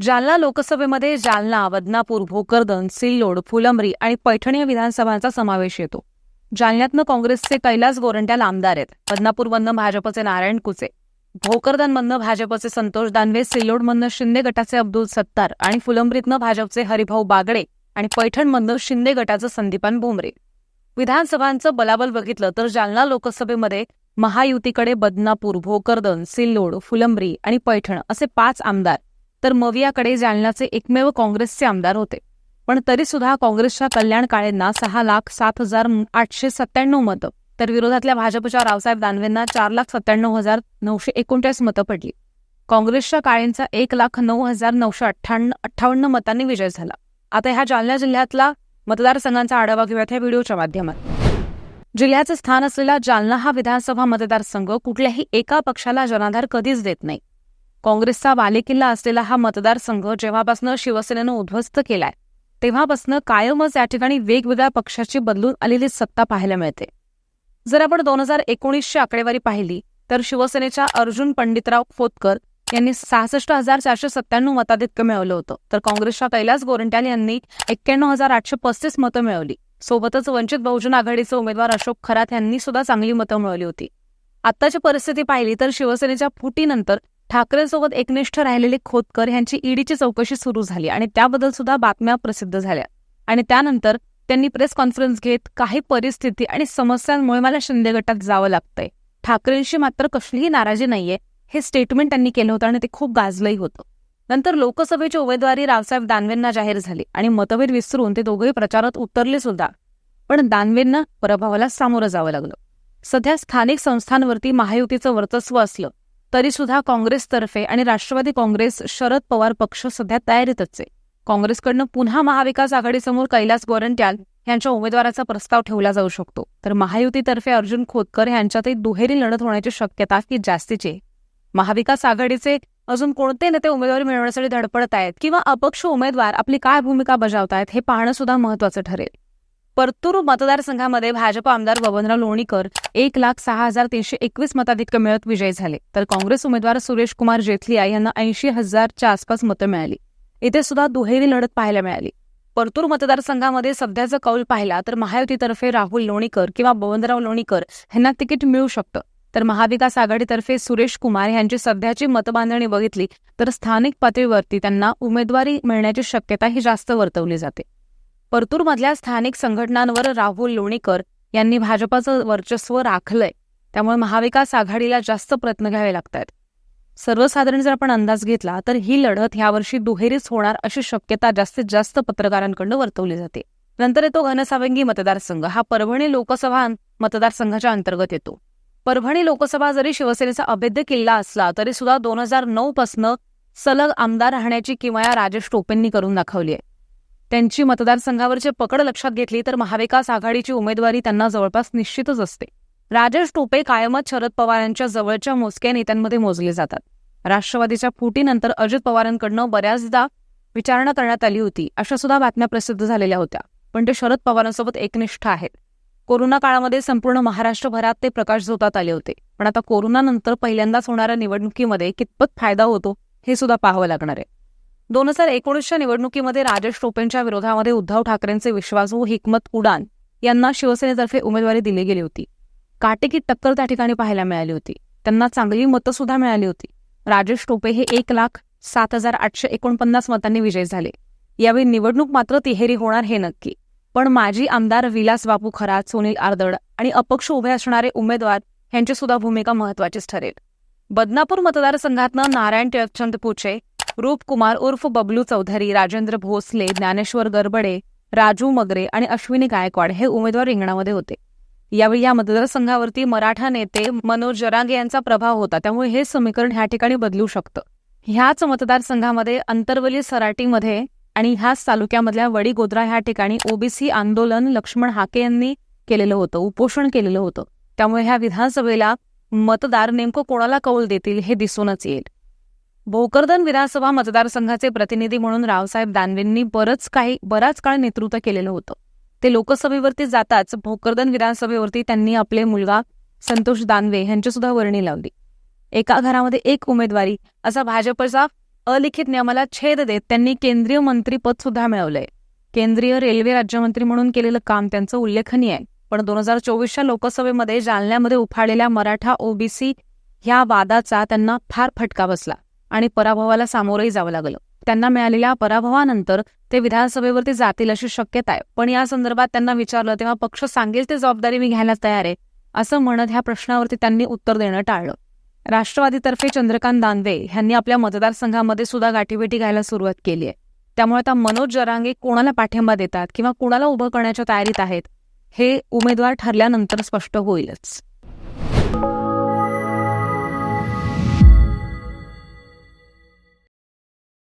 जालना लोकसभेमध्ये जालना बदनापूर भोकरदन सिल्लोड फुलंब्री आणि पैठण या विधानसभांचा समावेश येतो. जालन्यातनं काँग्रेसचे कैलास गोरंट्याल आमदार आहेत. बदनापूरमधनं भाजपचे नारायण कुचे भोकरदनमधनं भाजपचे संतोष दानवे सिल्लोडमधनं शिंदे गटाचे अब्दुल सत्तार आणि फुलंब्रीतनं भाजपचे हरिभाऊ बागडे आणि पैठणमधनं शिंदे गटाचं संदीपान भोमरे विधानसभांचं बलाबल बघितलं तर जालना लोकसभेमध्ये महायुतीकडे बदनापूर भोकरदन सिल्लोड फुलंब्री आणि पैठण असे पाच आमदार तर मवियाकडे जालन्याचे एकमेव काँग्रेसचे आमदार होते. पण तरी सुद्धा काँग्रेसच्या कल्याण काळेंना सहा लाख सात हजार आठशे सत्त्याण्णव मतं तर विरोधातल्या भाजपच्या रावसाहेब दानवेंना चार लाख सत्त्याण्णव हजार नऊशे एकोणचाळीस मतं पडली. काँग्रेसच्या काळेंचा एक लाख नऊ हजार नऊशे अठ्ठ्याण्णव अठ्ठावन्न मतांनी विजय झाला. आता ह्या जालना जिल्ह्यातला मतदारसंघांचा आढावा घेऊयात ह्या व्हिडिओच्या माध्यमात. जिल्ह्याचं स्थान असलेला जालना हा विधानसभा मतदारसंघ कुठल्याही एका पक्षाला जनाधार कधीच देत नाही. काँग्रेसचा बालेकिल्ला असलेला हा मतदारसंघ जेव्हापासनं शिवसेनेनं उद्ध्वस्त केलाय तेव्हापासनं कायमच या ठिकाणी वेगवेगळ्या पक्षाची बदलून आलेली सत्ता पाहायला मिळते. जर आपण दोन हजार एकोणीसची आकडेवारी पाहिली तर शिवसेनेच्या अर्जुन पंडितराव खोतकर यांनी सहासष्ट हजार चारशे सत्त्याण्णव मताधिक्य मिळवलं होतं तर काँग्रेसच्या कैलास गोरंट्याल यांनी एक्क्याण्णव हजार आठशे पस्तीस मतं मिळवली. सोबतच वंचित बहुजन आघाडीचे उमेदवार अशोक खरात यांनी सुद्धा चांगली मतं मिळवली होती. आत्ताची परिस्थिती पाहिली तर शिवसेनेच्या फुटीनंतर ठाकरेंसोबत एकनिष्ठ राहिलेले खोतकर यांची ईडीची चौकशी सुरू झाली आणि त्याबद्दल सुद्धा बातम्या प्रसिद्ध झाल्या. आणि त्यानंतर त्यांनी प्रेस कॉन्फरन्स घेत काही परिस्थिती आणि समस्यांमुळे मला शिंदे गटात जावं लागतंय. ठाकरेंशी मात्र कसलीही नाराजी नाहीये हे स्टेटमेंट त्यांनी केलं होतं आणि ते खूप गाजलंही होतं. नंतर लोकसभेची उमेदवारी रावसाहेब दानवेंना जाहीर झाली आणि मतभेद विसरून ते दोघेही प्रचारात उतरले सुद्धा. पण दानवेंना पराभवाला सामोरं जावं लागलं. सध्या स्थानिक संस्थांवरती महायुतीचं वर्चस्व असलं तरीसुद्धा काँग्रेसतर्फे आणि राष्ट्रवादी काँग्रेस शरद पवार पक्ष सध्या तयारीतच आहे. काँग्रेसकडनं पुन्हा महाविकास आघाडीसमोर कैलास गोरंट्याल यांच्या उमेदवाराचा प्रस्ताव ठेवला जाऊ शकतो. तर महायुतीतर्फे अर्जुन खोतकर यांच्यातही दुहेरी लढत होण्याची शक्यता ही जास्तीची आहे. महाविकास आघाडीचे अजून कोणते नेते उमेदवारी मिळवण्यासाठी धडपडत आहेत किंवा अपक्ष उमेदवार आपली काय भूमिका बजावतायत हे पाहणं सुद्धा महत्वाचं ठरेल. परतूर मतदारसंघामध्ये भाजप आमदार बबनराव लोणीकर एक लाख सहा हजार तीनशे एकवीस मताधिक्य मिळत विजयी झाले. तर काँग्रेस उमेदवार सुरेश कुमार जेथलिया यांना ऐंशी हजारच्या आसपास मतं मिळाली. इथे सुद्धा दुहेरी लढत पाहायला मिळाली. परतूर मतदारसंघामध्ये सध्याचा कौल पाहिला तर महायुतीतर्फे राहुल लोणीकर किंवा बबनराव लोणीकर यांना तिकीट मिळू शकतं. तर महाविकास आघाडीतर्फे सुरेश कुमार यांची सध्याची मतबांधणी बघितली तर स्थानिक पातळीवरती त्यांना उमेदवारी मिळण्याची शक्यता ही जास्त वर्तवली जाते. परतूरमधल्या स्थानिक संघटनांवर राहुल लोणीकर यांनी भाजपाचं वर्चस्व राखलंय. त्यामुळे महाविकास आघाडीला जास्त प्रयत्न घ्यावे लागत आहेत सर्वसाधारण जर आपण अंदाज घेतला तर ही लढत यावर्षी दुहेरीच होणार अशी शक्यता जास्तीत जास्त पत्रकारांकडून वर्तवली जाते. नंतर येतो घनसावंगी मतदारसंघ. हा परभणी लोकसभा मतदारसंघाच्या अंतर्गत येतो. परभणी लोकसभा जरी शिवसेनेचा अभेद्य किल्ला असला तरी सुद्धा दोन हजार नऊ पासनं सलग आमदार राहण्याची किमया राजेश टोपेंनी करून दाखवली आहे त्यांची मतदारसंघावरची पकड लक्षात घेतली तर महाविकास आघाडीची उमेदवारी त्यांना जवळपास निश्चितच असते. राजेश टोपे कायमच शरद पवार यांच्या जवळच्या मोजक्या नेत्यांमध्ये मोजले जातात. राष्ट्रवादीच्या फुटीनंतर अजित पवारांकडनं बऱ्याचदा विचारणा करण्यात आली होती अशा सुद्धा बातम्या प्रसिद्ध झालेल्या होत्या. पण ते शरद पवारांसोबत एकनिष्ठ आहेत. कोरोना काळामध्ये संपूर्ण महाराष्ट्रभरात ते प्रकाश झोतात आले होते. पण आता कोरोनानंतर पहिल्यांदाच होणाऱ्या निवडणुकीमध्ये कितपत फायदा होतो हे सुद्धा पाहावं लागणार आहे. दोन हजार एकोणीसच्या निवडणुकीमध्ये राजेश टोपेंच्या विरोधामध्ये उद्धव ठाकरेंचे विश्वासू हिकमत उडान यांना शिवसेनेतर्फे उमेदवारी दिली गेली होती. काटेकी टक्कर त्या ठिकाणी पाहायला मिळाली होती. त्यांना चांगली मतं सुद्धा मिळाली होती. राजेश टोपे हे एक लाख सात हजार आठशे एकोणपन्नास मतांनी विजयी झाले. यावेळी निवडणूक मात्र तिहेरी होणार हे नक्की. पण माजी आमदार विलास बापू खरात सुनील आर्दड आणि अपक्ष उभे असणारे उमेदवार यांची सुद्धा भूमिका महत्वाचीच ठरेल. बदनापूर मतदारसंघातनं नारायण टिळकचंद पुचे रूपकुमार उर्फ बबलू चौधरी राजेंद्र भोसले ज्ञानेश्वर गरबडे राजू मगरे आणि अश्विनी गायकवाड हे उमेदवार रिंगणामध्ये होते. यावेळी या मतदारसंघावरती मराठा नेते मनोज जरांगे यांचा प्रभाव होता त्यामुळे हे समीकरण ह्या ठिकाणी बदलू शकतं. ह्याच मतदारसंघामध्ये अंतर्वली सराटीमध्ये आणि ह्याच तालुक्यामधल्या वडीगोद्रा ह्या ठिकाणी ओबीसी आंदोलन लक्ष्मण हाके यांनी केलेलं होतं उपोषण केलेलं होतं. त्यामुळे ह्या विधानसभेला मतदार नेमकं कोणाला कौल देतील हे दिसूनच येईल. भोकरदन विधानसभा मतदारसंघाचे प्रतिनिधी म्हणून रावसाहेब दानवेंनी बरंच काही बराच काळ नेतृत्व केलेलं होतं. ते लोकसभेवरती जाताच भोकरदन विधानसभेवरती त्यांनी आपले मुलगा संतोष दानवे यांचीसुद्धा वर्णी लावली. एका घरामध्ये एक उमेदवारी असा भाजपचा अलिखित नियमाला छेद देत त्यांनी केंद्रीय मंत्रीपद सुद्धा मिळवलंय. केंद्रीय रेल्वे राज्यमंत्री म्हणून केलेलं काम त्यांचं उल्लेखनीय आहे. पण दोन हजार चोवीसच्या लोकसभेमध्ये जालन्यामध्ये उफाळलेल्या मराठा ओबीसी ह्या वादाचा त्यांना फार फटका बसला. आणि पराभवाला सामोरंही जावं लागलं. त्यांना मिळालेल्या पराभवानंतर ते विधानसभेवरती जातील अशी शक्यता आहे. पण या संदर्भात त्यांना विचारलं तेव्हा पक्ष सांगेल ते जबाबदारी मी घ्यायला तयार आहे. असं म्हणत ह्या प्रश्नावरती त्यांनी उत्तर देणं टाळलं. राष्ट्रवादीतर्फे चंद्रकांत दानवे यांनी आपल्या मतदारसंघामध्ये सुद्धा गाठीभेटी घ्यायला सुरुवात केली आहे. त्यामुळे आता मनोज जरांगे कोणाला पाठिंबा देतात किंवा कोणाला उभं करण्याच्या तयारीत आहेत हे उमेदवार ठरल्यानंतर स्पष्ट होईलच.